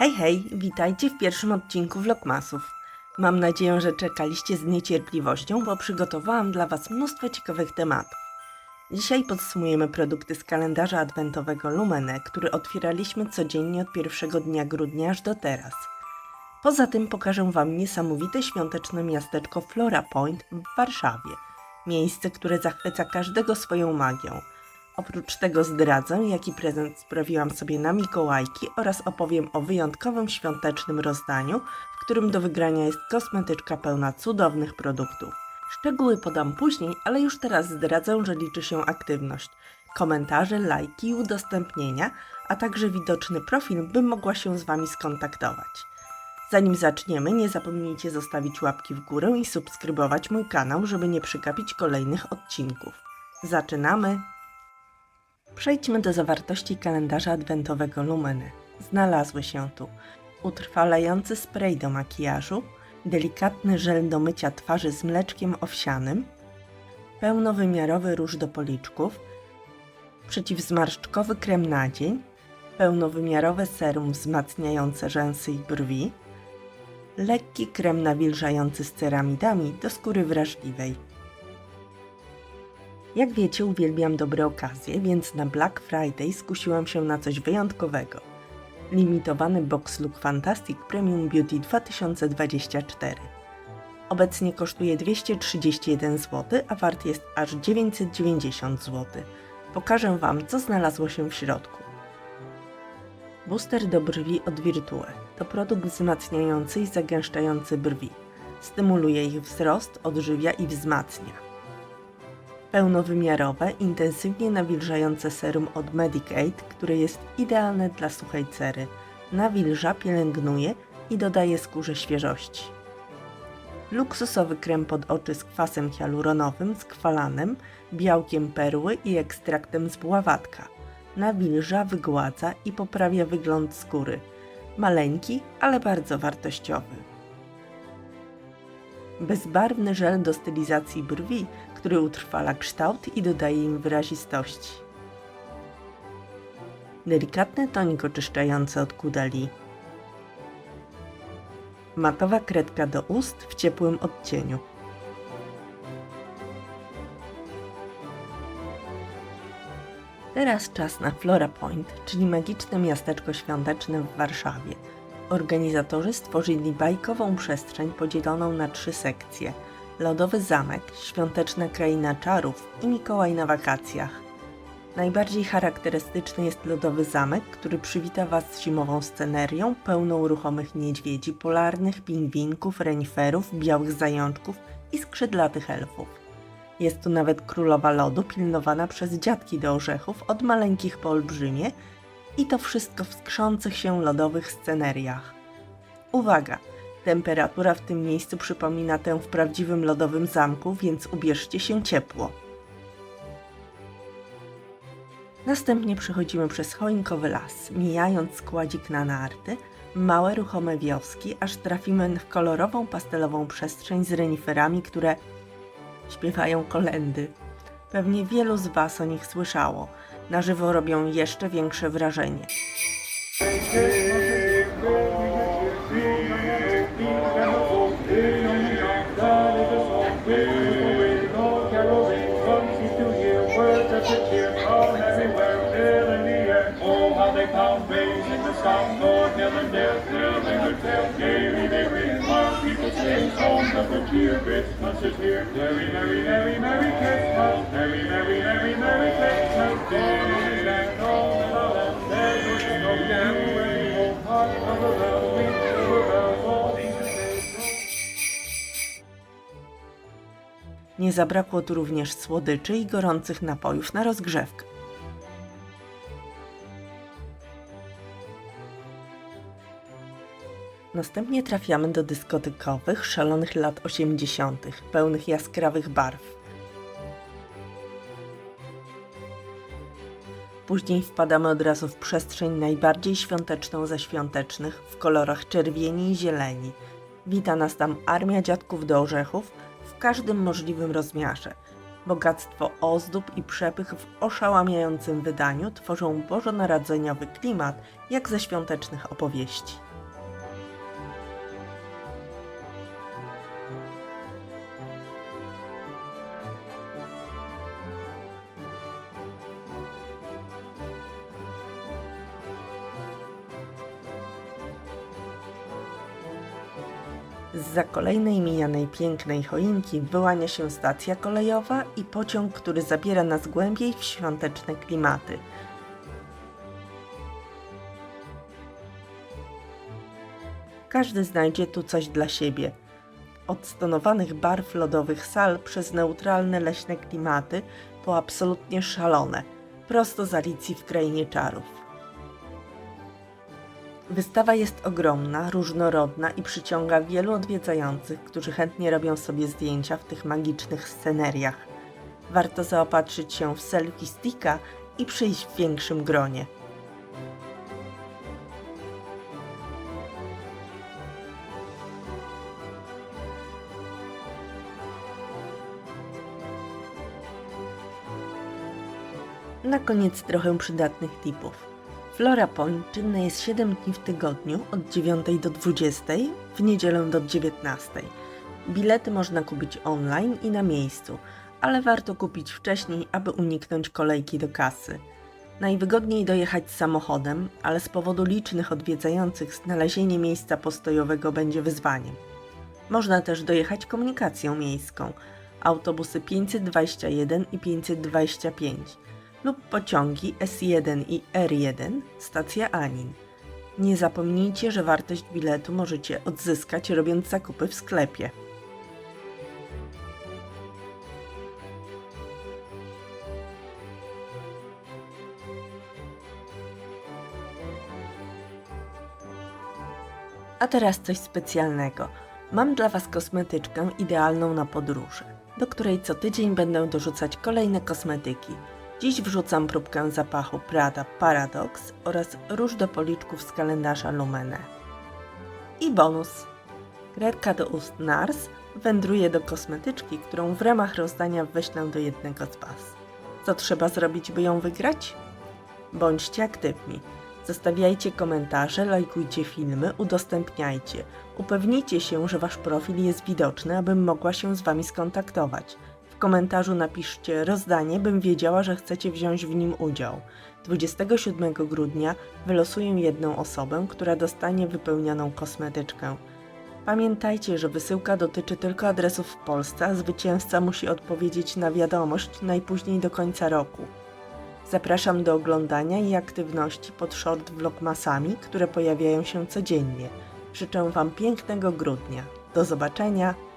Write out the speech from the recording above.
Hej, hej, witajcie w pierwszym odcinku Vlogmasów. Mam nadzieję, że czekaliście z niecierpliwością, bo przygotowałam dla Was mnóstwo ciekawych tematów. Dzisiaj podsumujemy produkty z kalendarza adwentowego Lumene, który otwieraliśmy codziennie od pierwszego dnia grudnia aż do teraz. Poza tym pokażę Wam niesamowite świąteczne miasteczko Flora Point w Warszawie. Miejsce, które zachwyca każdego swoją magią. Oprócz tego zdradzę, jaki prezent sprawiłam sobie na Mikołajki oraz opowiem o wyjątkowym świątecznym rozdaniu, w którym do wygrania jest kosmetyczka pełna cudownych produktów. Szczegóły podam później, ale już teraz zdradzę, że liczy się aktywność. Komentarze, lajki i udostępnienia, a także widoczny profil, by mogła się z Wami skontaktować. Zanim zaczniemy, nie zapomnijcie zostawić łapki w górę i subskrybować mój kanał, żeby nie przegapić kolejnych odcinków. Zaczynamy! Przejdźmy do zawartości kalendarza adwentowego Lumeny. Znalazły się tu utrwalający spray do makijażu, delikatny żel do mycia twarzy z mleczkiem owsianym, pełnowymiarowy róż do policzków, przeciwzmarszczkowy krem na dzień, pełnowymiarowe serum wzmacniające rzęsy i brwi, lekki krem nawilżający z ceramidami do skóry wrażliwej. Jak wiecie, uwielbiam dobre okazje, więc na Black Friday skusiłam się na coś wyjątkowego. Limitowany Box Look Fantastic Premium Beauty 2024. Obecnie kosztuje 231 zł, a wart jest aż 990 zł. Pokażę Wam, co znalazło się w środku. Booster do brwi od Virtue to produkt wzmacniający i zagęszczający brwi. Stymuluje ich wzrost, odżywia i wzmacnia pełnowymiarowe, intensywnie nawilżające serum od Medicaid, które jest idealne dla suchej cery. Nawilża, pielęgnuje i dodaje skórze świeżości. Luksusowy krem pod oczy z kwasem hialuronowym, skwalanem, białkiem perły i ekstraktem z buławatka. Nawilża, wygładza i poprawia wygląd skóry. Maleńki, ale bardzo wartościowy. Bezbarwny żel do stylizacji brwi, który utrwala kształt i dodaje im wyrazistości. Delikatny tonik oczyszczający od kudeli. Matowa kredka do ust w ciepłym odcieniu. Teraz czas na Flora Point, czyli magiczne miasteczko świąteczne w Warszawie. Organizatorzy stworzyli bajkową przestrzeń podzieloną na trzy sekcje: Lodowy Zamek, Świąteczna Kraina Czarów i Mikołaj na wakacjach. Najbardziej charakterystyczny jest Lodowy Zamek, który przywita Was zimową scenerią pełną ruchomych niedźwiedzi polarnych, pingwinków, reniferów, białych zajączków i skrzydlatych elfów. Jest tu nawet królowa lodu pilnowana przez dziadki do orzechów od maleńkich po olbrzymie i to wszystko w skrzących się lodowych sceneriach. Uwaga! Temperatura w tym miejscu przypomina tę w prawdziwym lodowym zamku, więc ubierzcie się ciepło. Następnie przechodzimy przez choinkowy las, mijając składzik na narty, małe ruchome wioski, aż trafimy w kolorową pastelową przestrzeń z reniferami, które śpiewają kolendy. Pewnie wielu z Was o nich słyszało. Na żywo robią jeszcze większe wrażenie. Christmas is here. Merry, merry, merry, merry Christmas. Merry, merry, merry, merry Christmas. And all the. There was no of the bell, Nie zabrakło tu również słodyczy i gorących napojów na rozgrzewkę. Następnie trafiamy do dyskotykowych, szalonych lat 80., pełnych jaskrawych barw. Później wpadamy od razu w przestrzeń najbardziej świąteczną ze świątecznych, w kolorach czerwieni i zieleni. Wita nas tam armia dziadków do orzechów w każdym możliwym rozmiarze. Bogactwo ozdób i przepych w oszałamiającym wydaniu tworzą bożonarodzeniowy klimat, jak ze świątecznych opowieści. Zza kolejnej mijanej pięknej choinki wyłania się stacja kolejowa i pociąg, który zabiera nas głębiej w świąteczne klimaty. Każdy znajdzie tu coś dla siebie. Od stonowanych barw lodowych sal przez neutralne leśne klimaty po absolutnie szalone, prosto z Alicji w Krainie Czarów. Wystawa jest ogromna, różnorodna i przyciąga wielu odwiedzających, którzy chętnie robią sobie zdjęcia w tych magicznych sceneriach. Warto zaopatrzyć się w selfie sticka i przyjść w większym gronie. Na koniec trochę przydatnych tipów. Flora Point czynne jest 7 dni w tygodniu od 9 do 20, w niedzielę do 19. Bilety można kupić online i na miejscu, ale warto kupić wcześniej, aby uniknąć kolejki do kasy. Najwygodniej dojechać samochodem, ale z powodu licznych odwiedzających znalezienie miejsca postojowego będzie wyzwaniem. Można też dojechać komunikacją miejską, autobusy 521 i 525 lub pociągi S1 i R1, stacja Anin. Nie zapomnijcie, że wartość biletu możecie odzyskać robiąc zakupy w sklepie. A teraz coś specjalnego. Mam dla Was kosmetyczkę idealną na podróże, do której co tydzień będę dorzucać kolejne kosmetyki. Dziś wrzucam próbkę zapachu Prada Paradox oraz róż do policzków z kalendarza Lumene. I bonus. Kredka do ust NARS wędruje do kosmetyczki, którą w ramach rozdania weślę do jednego z Was. Co trzeba zrobić, by ją wygrać? Bądźcie aktywni. Zostawiajcie komentarze, lajkujcie filmy, udostępniajcie. Upewnijcie się, że Wasz profil jest widoczny, abym mogła się z Wami skontaktować. Komentarzu napiszcie rozdanie, bym wiedziała, że chcecie wziąć w nim udział. 27 grudnia wylosuję jedną osobę, która dostanie wypełnioną kosmetyczkę. Pamiętajcie, że wysyłka dotyczy tylko adresów w Polsce, a zwycięzca musi odpowiedzieć na wiadomość najpóźniej do końca roku. Zapraszam do oglądania i aktywności pod short vlogmasami, które pojawiają się codziennie. Życzę Wam pięknego grudnia. Do zobaczenia!